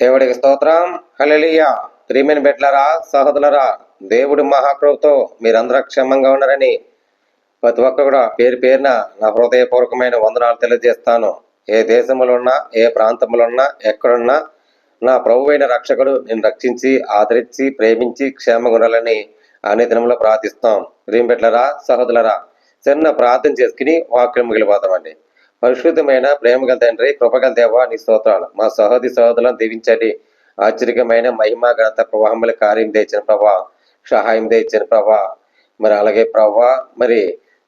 దేవుడికి స్తోత్రం. హలలియ ప్రియమైన బిడ్డలరా సహోదరులరా దేవుడి మహాకృపతో మీరందరూ క్షేమంగా ఉన్నారని ప్రతి ఒక్కరు కూడా పేరు పేరున నా హృదయపూర్వకమైన వందనాలు తెలియజేస్తాను. ఏ దేశంలో ఉన్నా ఏ ప్రాంతంలో ఉన్నా ఎక్కడున్నా నా ప్రభువైన రక్షకుడు నేను రక్షించి ఆదరించి ప్రేమించి క్షేమంగా ఉండాలని అనే దినంలో ప్రార్థిస్తాం. ప్రియం బిడ్డలరా సహోదరులరా చిన్న ప్రార్థన చేసుకుని వాక్యం మిగిలిపోతామండి పరిశుద్ధమైన ప్రేమగల తండ్రి కృపగల దేవ నీ స్తోత్రాలు. మా సహోదరి సహోదరులను దీవించండి. ఆశ్చర్యమైన మహిమ గ్రంథ ప్రవాహముల కార్యం తెచ్చిన ప్రభా సహాయం తెచ్చిన ప్రభా. మరి అలాగే ప్రభా మరి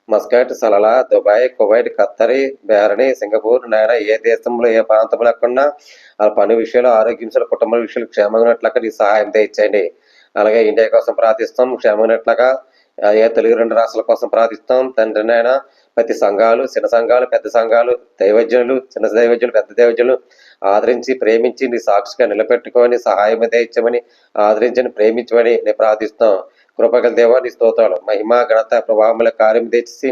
మస్కట్ సలలా దుబాయ్ కువైట్ ఖత్తరి బెహరణి సింగపూర్ నాయన ఏ దేశంలో ఏ ప్రాంతంలో లేకుండా ఆ పని విషయాలు ఆరోగ్యం విషయాలు కుటుంబ విషయాలు క్షేమంగా ఉన్నట్లుగా నీ సహాయం తెచ్చండి. అలాగే ఇండియా కోసం ప్రార్థిస్తాం క్షేమంగా ఉన్నట్లుగా ఏ తెలుగు రెండు రాష్ట్రాల కోసం ప్రార్థిస్తాం తండ్రి నాయన. ప్రతి సంఘాలు చిన్న సంఘాలు పెద్ద సంఘాలు దైవజ్ఞులు చిన్న దైవజ్ఞులు పెద్ద దైవజ్ఞులు ఆదరించి ప్రేమించి నీ సాక్షిగా నిలబెట్టుకొని సహాయం ఇచ్చమని ఆదరించని ప్రేమించమని నేను ప్రార్థిస్తాం కృపగల దేవా నీ స్తోత్రాలు. మహిమ ఘనత ప్రభావముల కార్యం తెచ్చి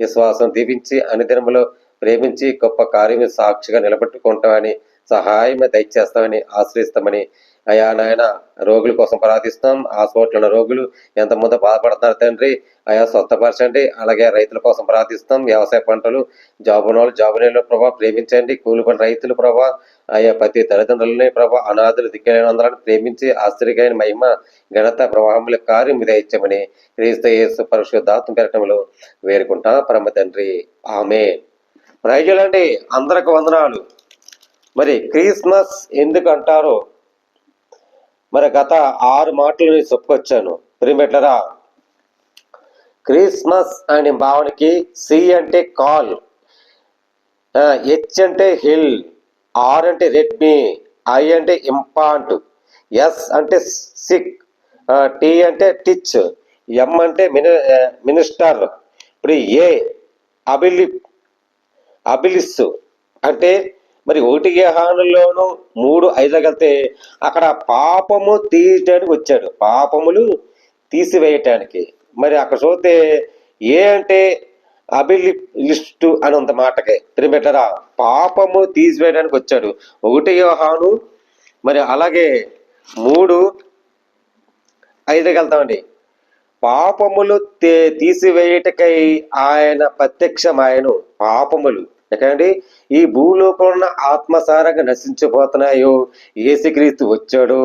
విశ్వాసం దీవించి అనుదినములో ప్రేమించి గొప్ప కార్యం సాక్షిగా నిలబెట్టుకుంటామని సహాయం దయచేస్తామని ఆశ్రయిస్తామని. అయా నాయన రోగుల కోసం ప్రార్థిస్తాం హాస్పిటల్ ఉన్న రోగులు ఎంతమంది బాధపడుతున్నారు తండ్రి? అయా స్వస్థపరచండి. అలాగే రైతుల కోసం ప్రార్థిస్తాం వ్యవసాయ పంటలు జాబు వాళ్ళు జాబు నేల ప్రభావ ప్రేమించండి. కూలి పని రైతులు ప్రభా. అయా ప్రతి తల్లిదండ్రులని ప్రభా అనాథులు దిక్కలేని అందరాన్ని ప్రేమించి ఆశ్చర్యమైన మహిమ ఘనత ప్రవాహముల కార్యం మీద ఇచ్చామని క్రీస్తు యేసు పరిశుద్ధాత్మ పెరటంలో వేడుకుంటా పరమ తండ్రి. ఆమె ప్రైజులండి అందరికి వందనాలు. మరి క్రిస్మస్ ఎందుకు అంటారో మరి గత ఆరు మాటలు నేను చెప్పుకొచ్చాను. ప్రిమెట్లరా క్రిస్మస్ అనే భావనకి సి అంటే కాల్ హెచ్ అంటే హిల్ ఆర్ అంటే రెడ్మీ ఐ అంటే ఇంపాంట్ ఎస్ అంటే సిక్ టీ అంటే టిచ్ ఎం అంటే మిని మినిస్టర్. ఇప్పుడు ఏ అబిలి అబిలిస్ అంటే మరి ఒకటి హానుల్లోను మూడు ఐదగలితే అక్కడ పాపము తీయటానికి వచ్చాడు. పాపములు తీసివేయటానికి. మరి అక్కడ చూస్తే ఏ అంటే అబిలి లిస్టు అని ఉంది మాటకి. తిరిగిపెట్టరా పాపము తీసివేయడానికి వచ్చాడు. ఒకటి హాను మరి అలాగే మూడు ఐదుకి వెళ్తామండి పాపములు తీసివేయటకై ఆయన ప్రత్యక్షమాయను. పాపములు ఎక్కడండి ఈ భూలోకంలో ఉన్న ఆత్మసారంగా నశించిపోతున్నాయో. ఏసుక్రీస్తు వచ్చాడు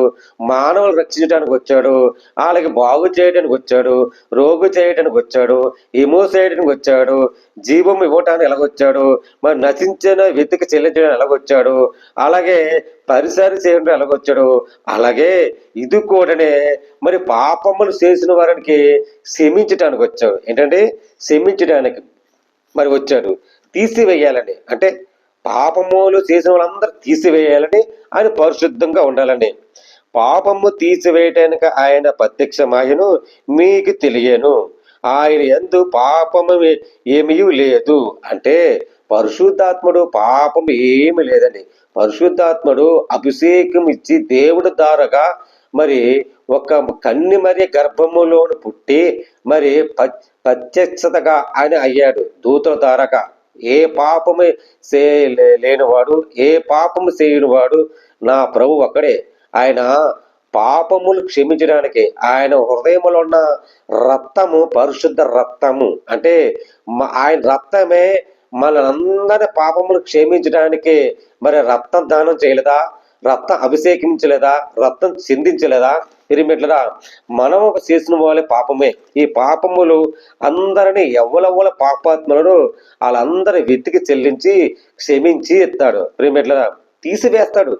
మానవులు రక్షించడానికి వచ్చాడు వాళ్ళకి బాగు చేయడానికి వచ్చాడు రోగు చేయడానికి వచ్చాడు ఇమో చేయడానికి వచ్చాడు జీవం ఇవ్వటానికి ఎలాగొచ్చాడు మరి నశించిన వెతికి చెల్లించడానికి ఎలాగొచ్చాడు అలాగే పరిసరి చేయడం ఎలాగొచ్చాడు అలాగే ఇది కూడానే మరి పాపములు చేసిన వారికి క్షమించడానికి వచ్చాడు. ఏంటంటే క్షమించడానికి మరి వచ్చాడు. తీసివేయాలని అంటే పాపములు చేసిన వాళ్ళందరూ తీసివేయాలని ఆయన పరిశుద్ధంగా ఉండాలని పాపము తీసివేయటానికి ఆయన ప్రత్యక్షమాయను మీకు తెలియను. ఆయన ఎందు పాపము ఏమీ లేదు. అంటే పరిశుద్ధాత్ముడు పాపం ఏమి లేదండి. పరిశుద్ధాత్ముడు అభిషేకం ఇచ్చి దేవుడు ద్వారాగా మరి ఒక కన్ని మరి గర్భములోను పుట్టి మరి ప- ప్రత్యక్షతగా ఆయన అయ్యాడు. దూతల ద్వారాగా. ఏ పాపము చే లేనివాడు ఏ పాపము చేయనివాడు నా ప్రభు ఒక్కడే. ఆయన పాపములు క్షమించడానికి. ఆయన హృదయంలో ఉన్న రక్తము పరిశుద్ధ రక్తము. అంటే మ- ఆయన రక్తమే మనందరి పాపములు క్షమించడానికి మరి రక్తం దానం చేయలేదా? రక్తం అభిషేకించలేదా? రక్తం చిందించలేదా? తిరిమిట్లరా? మనం ఒక చేసిన వాళ్ళే పాపమే. ఈ పాపములు అందరిని ఎవ్వలెవ్వల పాపాత్మలను వాళ్ళందరి వెతికి చెల్లించి క్షమించి ఎత్తాడు ప్రేమిట్లరా తీసివేస్తాడు.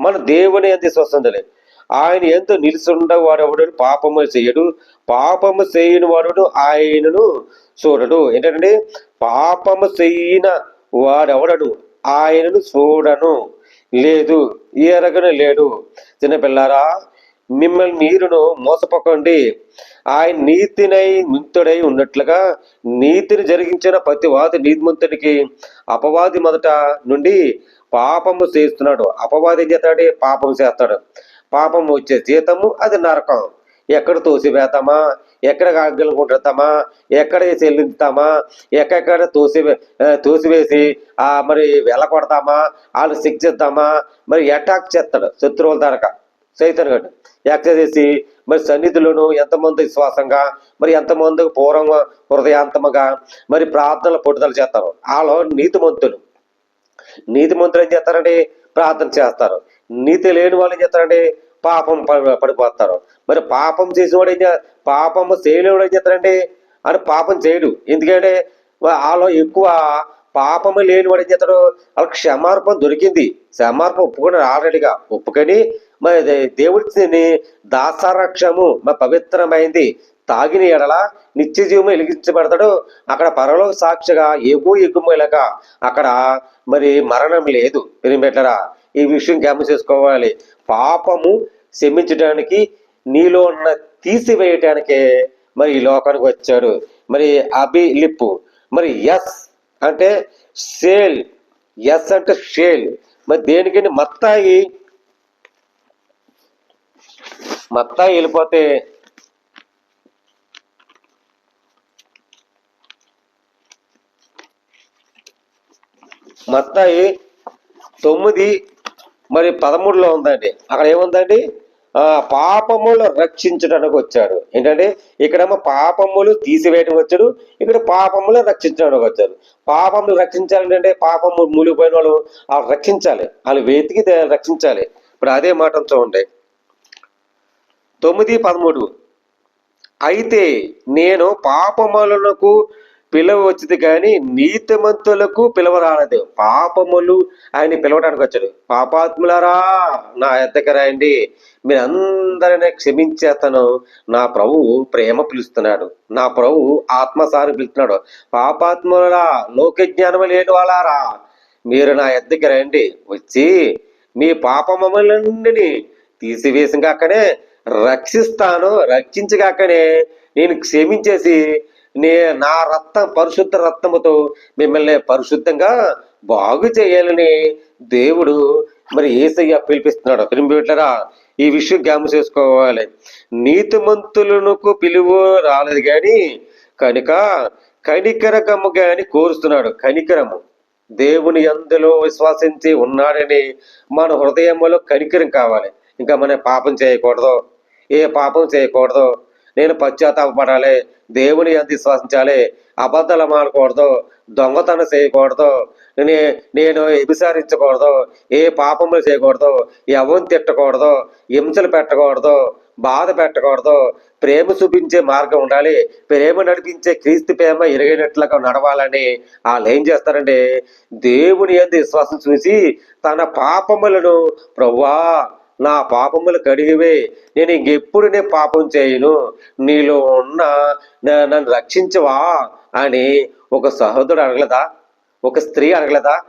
మన దేవుని ఎంత స్వస్థందలే ఆయన ఎంత నిలుచుండ వాడెవడు పాపము చేయడు. పాపము చేయని వాడు ఆయనను చూడడు. ఏంటంటే పాపము చేయన వాడెవడడు? ఆయనను చూడను. లేదు ఎరగను లేడు. చిన్నపిల్లారా మిమ్మల్ని మీరును మోసపోకండి. ఆయన నీతినై ముంతుడై ఉన్నట్లుగా నీతిని జరిగించిన ప్రతి వాది నీతిమంతుడికి అపవాది మొదట నుండి పాపము చేస్తున్నాడు. అపవాది ఏం చేస్తాడు పాపం చేస్తాడు. పాపం వచ్చే జీతము అది నరకం. ఎక్కడ తోసివేతామా ఎక్కడ ఆగ్రహం ఎక్కడ చెల్లిస్తామా ఎక్కడెక్కడ తోసి తోసివేసి మరి మరి వెళ్ళకొడతామా వాళ్ళు శిక్షిద్దామా? మరి అటాక్ చేస్తాడు శత్రువుల తరక. సైతన్ గడు. యాక్సెస్ చేసి మరి సన్నిధిలోను ఎంతమంది విశ్వాసంగా మరి ఎంతమంది పూర్వం హృదయాంతముగా మరి ప్రార్థనలు పట్టుదల చేస్తారు. వాళ్ళు నీతిమంతులు. నీతిమంతులు ఏం చేస్తారండి? ప్రార్థన చేస్తారు. నీతి లేని వాళ్ళు ఏం చేస్తారండి? పాపం పడిపోతారు. మరి పాపం చేసేవాడు ఏం చే- పాపము చేయలేవాడు ఏం చేస్తారండి అని పాపం చేయడు. ఎందుకంటే వాళ్ళు ఎక్కువ పాపము లేనివాడు ఏం చేస్తాడు? వాళ్ళకి క్షమార్పణ దొరికింది. క్షమార్పణ ఒప్పుకున్నాడు ఆల్రెడీగా. ఒప్పుకొని మరి దేవుడిని దాసారక్షము. మరి పవిత్రమైంది. తాగిన ఎడల నిత్య జీవము వెలిగించబడతాడు. అక్కడ పరలోక సాక్షిగా ఎగు ఎగుమలక అక్కడ మరి మరణం లేదు. పెరిమెట్లరా ఈ విషయం జ్ఞాపం చేసుకోవాలి. పాపము శమించడానికి నీలో ఉన్న తీసివేయటానికే మరి ఈ లోకానికి వచ్చాడు. మరి అభిలిప్పు. మరి ఎస్ అంటే సేల్ ఎస్ అంటే షేల్. మరి దేనికని మత్తాయి? మత్తాయి వెళ్ళిపోతే మత్తాయి తొమ్మిది మరి పదమూడులో ఉందండి. అక్కడ ఏముందండి? ఆ పాపములు రక్షించడానికి వచ్చాడు. ఏంటంటే ఇక్కడేమో పాపములు తీసివేయడానికి వచ్చాడు ఇక్కడ పాపములు రక్షించడానికి వచ్చాడు. పాపములు రక్షించాలంటే పాపము మూలిపోయిన వాళ్ళు వాళ్ళు రక్షించాలి. వాళ్ళు వెతికి రక్షించాలి. ఇప్పుడు అదే మాట చూడండి. తొమ్మిది పదమూడు. అయితే నేను పాపములకు పిలవ వచ్చింది కానీ నీతిమంతులకు పిలవరానది పాపములు ఆయన పిలవడానికి వచ్చాడు. పాపాత్ములారా నా ఎద్దకి రాయండి. మీరు అందరినీ క్షమించేస్తాను. నా ప్రభువు ప్రేమ పిలుస్తున్నాడు. నా ప్రభువు ఆత్మసారి పిలుస్తున్నాడు. పాపాత్ములరా లోకజ్ఞానం లేని వాళ్ళారా మీరు నా ఎద్దకి రండి వచ్చి మీ పాపమములన్నిని అక్కడే రక్షిస్తాను రక్షించగాకనే నేను క్షమించేసి నే నా రక్తం పరిశుద్ధ రక్తముతో మిమ్మల్ని పరిశుద్ధంగా బాగు చేయాలని దేవుడు మరి ఏసయ్య పిలిపిస్తున్నాడు. పిలిపిట్లరా ఈ విషయం జ్ఞాపం చేసుకోవాలి. నీతిమంతులకు పిలువు రాలేదు కానీ కనుక కనికరకము గాని కోరుస్తున్నాడు. కనికరము. దేవుని అందులో విశ్వాసించి ఉన్నాడని మన హృదయంలో కనికరం కావాలి. ఇంకా మనం పాపం చేయకూడదు. ఏ పాపం చేయకూడదు. నేను పశ్చాత్తాపడాలి దేవుని అంత విశ్వసించాలి. అబద్ధాలు మాడకూడదు దొంగతనం చేయకూడదు. నే నేను విచారించకూడదు. ఏ పాపములు చేయకూడదు. ఎవరిని తిట్టకూడదు. హింసలు పెట్టకూడదు. బాధ పెట్టకూడదు. ప్రేమ చూపించే మార్గం ఉండాలి. ప్రేమ నడిపించే క్రీస్తు ప్రేమ ఎరిగినట్లుగా నడవాలని వాళ్ళు ఏం చేస్తారంటే దేవుని అందు విశ్వాసం చూసి తన పాపములను ప్రవ్వా నా పాపములు కడిగివే నేను ఇంకెప్పుడు నేను పాపం చేయను. నీలో ఉన్న నన్ను రక్షించవా అని ఒక సహోదరుడు అడగలదా? ఒక స్త్రీ అడగలదా?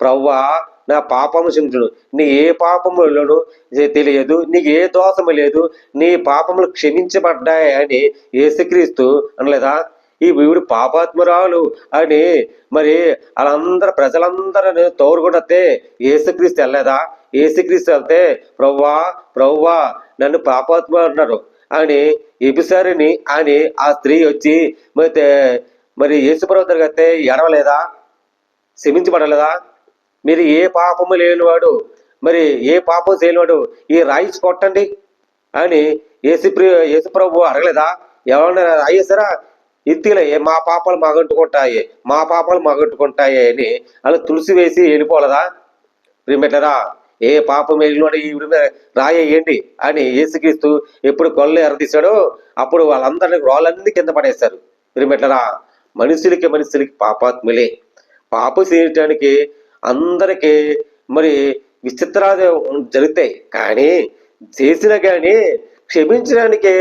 ప్రవ్వా నా పాపము క్షమించుడు నీ ఏ పాపములను తెలియదు. నీకు ఏ దోషము లేదు. నీ పాపములు క్షమించబడ్డాయి అని ఏసుక్రీస్తు అనలేదా? ఈ వీడు పాపాత్మురాలు అని మరి వాళ్ళందరూ ప్రజలందరూ తోరుకుంటే యేసుక్రీస్తు వెళ్ళలేదా? ఏసుక్రీస్తు వెళ్తే ప్రవ్వా ప్రవ్వా నన్ను పాపాత్మ అన్నారు అని ఎబిసారిని అని ఆ స్త్రీ వచ్చి మరి మరి యేసుప్రభు దగ్గరికి ఎడవలేదా క్షమించబడలేదా? మీరు ఏ పాపము లేనివాడు మరి ఏ పాపం చేయనివాడు ఈ రాయిస్ కొట్టండి. అని యేసుప్రి యేసుప్రభు అడగలేదా? ఎవరన్నా రాయేసారా ఇత్తిలే మా పాపాలు మగట్టుకుంటాయి మా పాపాలు మగట్టుకుంటాయి అని అలా తులసి వేసి వెళ్ళిపోలేదా? ప్రిమెట్లరా ఏ పాపం వెళ్ళినోడు ఈవిడ మీద రాయేయండి అని ఏసుక్రీస్తు ఎప్పుడు కొల్ల ఎరదీశాడో అప్పుడు వాళ్ళందరినీ రాళ్ళన్నీ కింద పడేశారు. ప్రిమెట్లరా మనుషులకి మనుషులకి పాపాత్ములే. పాపం చేయటానికి అందరికీ మరి విచిత్రాలు జరుగుతాయి. కానీ చేసినా కానీ క్షమించడానికే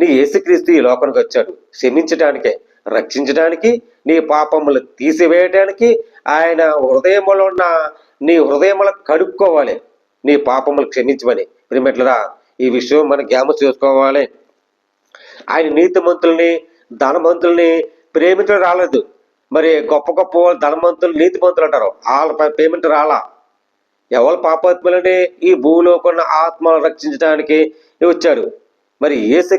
నీ యేసుక్రీస్తు ఈ లోకానికి వచ్చాడు. క్షమించడానికే రక్షించడానికి నీ పాపములు తీసివేయడానికి ఆయన హృదయంలో ఉన్న నీ హృదయముల కడుక్కోవాలి. నీ పాపములు క్షమించమని. ప్రిమెట్లరా ఈ విషయం మనం జ్ఞాపం చేసుకోవాలి. ఆయన నీతిమంతుల్ని ధనవంతుల్ని ప్రేమించడం రాలేదు. మరి గొప్ప గొప్ప వాళ్ళు ధనవంతులు నీతిమంతులు అంటారు. వాళ్ళ పేమెంట్ రాలా? ఎవరు పాపాత్మలని ఈ భూమిలో ఉన్న ఆత్మను రక్షించడానికి వచ్చాడు మరి ఏసు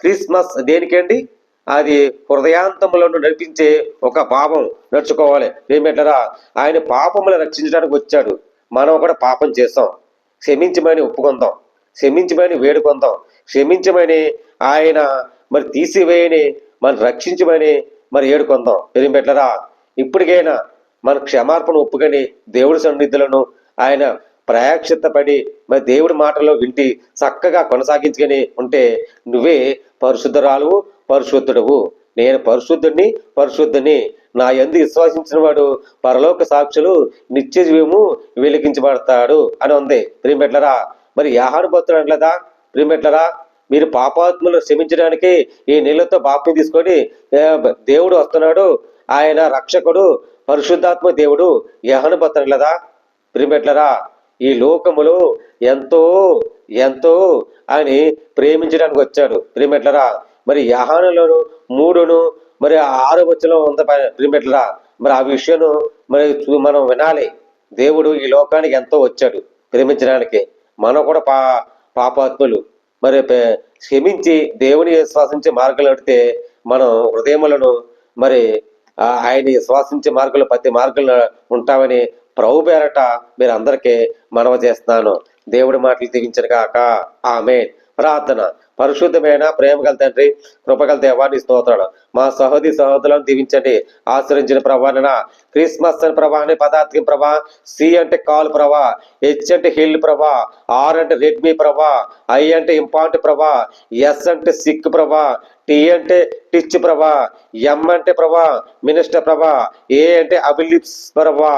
క్రిస్మస్ దేనికండి? అది హృదయాంతములను నడిపించే ఒక పాపం నడుచుకోవాలి. ఏమిటరా ఆయన పాపములు రక్షించడానికి వచ్చాడు. మనం కూడా పాపం చేస్తాం. క్షమించమని ఒప్పుకుందాం. క్షమించమని వేడుకుందాం. క్షమించమని ఆయన మరి తీసివేయని మనం రక్షించమని మరి ఏడుకుందాం. పెరిగిపెట్టరా ఇప్పటికైనా మన క్షమార్పణ ఒప్పుకొని దేవుడి సన్నిధులను ఆయన ప్రాయక్షిత్తపడి పడి మరి దేవుడి మాటలో వింటి చక్కగా కొనసాగించుకొని ఉంటే నువ్వే పరిశుద్ధరాలు పరిశుద్ధుడవు. నేను పరిశుద్ధుడిని పరిశుద్ధుని నా ఎందు విశ్వాసించిన వాడు పరలోక సాక్షులు నిత్య జీవము వెలిగించబడతాడు అని ఉంది. ప్రియమెట్లరా మరి యాహాను భక్తుడు అనలేదా ప్రియమెట్లరా మీరు పాపాత్మలు క్షమించడానికి ఈ నీళ్ళతో పాపం తీసుకొని దేవుడు వస్తున్నాడు. ఆయన రక్షకుడు పరిశుద్ధాత్మ దేవుడు యహను భక్తుడు ప్రియమెట్లరా ఈ లోకములో ఎంతో ఎంతో అని ప్రేమించడానికి వచ్చాడు. ప్రియమెట్లరా మరి యహానులను మూడును మరి ఆరు వచ్చిన ఉంది మరి ఆ విషయం మరి చూ- మనం వినాలి. దేవుడు ఈ లోకానికి ఎంతో వచ్చాడు ప్రేమించడానికి. మనం కూడా పా పాపాత్ములు. మరి పే- క్షమించి దేవుని విశ్వాసించే మార్గాలు అడితే మనం హృదయములను మరి ఆయన విశ్వాసించే మార్గంలో ప్రతి మార్గంలో ఉంటామని ప్రభు పేరట మీరు అందరికీ మనవ చేస్తున్నాను. దేవుడి మాటలు దీవించను కాక ఆమె ప్రార్థన. పరిశుద్ధమైన ప్రేమగల తండ్రి కృపగల దేవాన్ని స్తోత్రాడు మా సహోదరి సహోదరులను దీవించండి. ఆశ్రయించిన ప్రభాన క్రిస్మస్ అని ప్రభా అనే పదార్థం ప్రభా సి అంటే కాల్ ప్రభా. హెచ్ అంటే హిల్ ప్రభా ఆర్ అంటే రెడ్మీ ప్రభా ఐ అంటే ఇంపార్ట్ ప్రభా ఎస్ అంటే సిక్ ప్రభా టీ అంటే టిచ్ ప్రభా ఎం అంటే ప్రభా మినిస్టర్ ప్రభా ఏ అంటే అభిలిప్స్ ప్రభా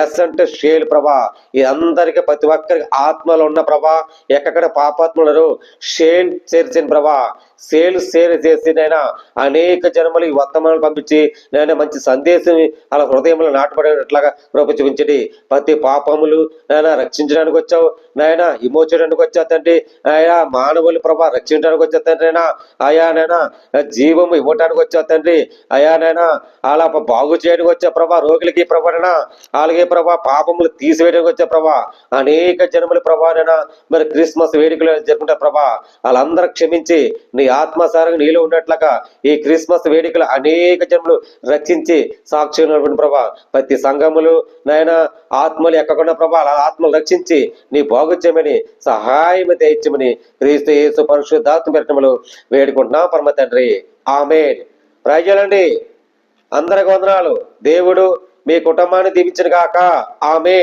ఎస్ అంటే షేల్ ప్రభా. ఈ అందరికి ప్రతి ఒక్కరికి ఆత్మలు ఉన్న ప్రభా ఎక్కడ పాపాత్మలు షేల్ చేర్చిన ప్రభా. సేల్ సేల్ చేసి నైనా అనేక జన్మలు ఈ వర్తమానాలు పంపించి నేను మంచి సందేశం అలా హృదయంలో నాటపడేటట్లాగా రూప చూపించండి. ప్రతి పాపములు నాయన రక్షించడానికి వచ్చావు. నాయన విమోచడానికి వచ్చా తండ్రి. ఆయా మానవులు ప్రభా రక్షించడానికి వచ్చా తండ్రి అయినా ఆయా నైనా జీవము ఇవ్వటానికి వచ్చా తండ్రి. అయా నైనా అలా బాగు చేయడానికి వచ్చా ప్రభా. రోగులకి ప్రభాన అలాగే ప్రభా పాపములు తీసివేయడానికి వచ్చా ప్రభా. అనేక జన్మల ప్రభానైనా మరి క్రిస్మస్ వేడుకలు జరుపుకుంటారు ప్రభా. వాళ్ళందరూ క్షమించి నీ ఆత్మసారంగా నీలో ఉన్నట్లుగా ఈ క్రిస్మస్ వేడుకలు అనేక జన్మలు రక్షించి సాక్షి ఉన్నటువంటి ప్రభా. ప్రతి సంఘములు నాయన ఆత్మలు ఎక్కకుండా ప్రభా ఆత్మలు రక్షించి నీ బాగు చేయమని సహాయం తెచ్చమని క్రీస్తు యేసు పరిశుద్ధాత్మ పెట్టములు వేడుకుంటున్నాం. పరమ తండ్రి. ఆమె ప్రజలండి అందరికి వందనాలు. దేవుడు మీ కుటుంబాన్ని దీవించిన కాక ఆమె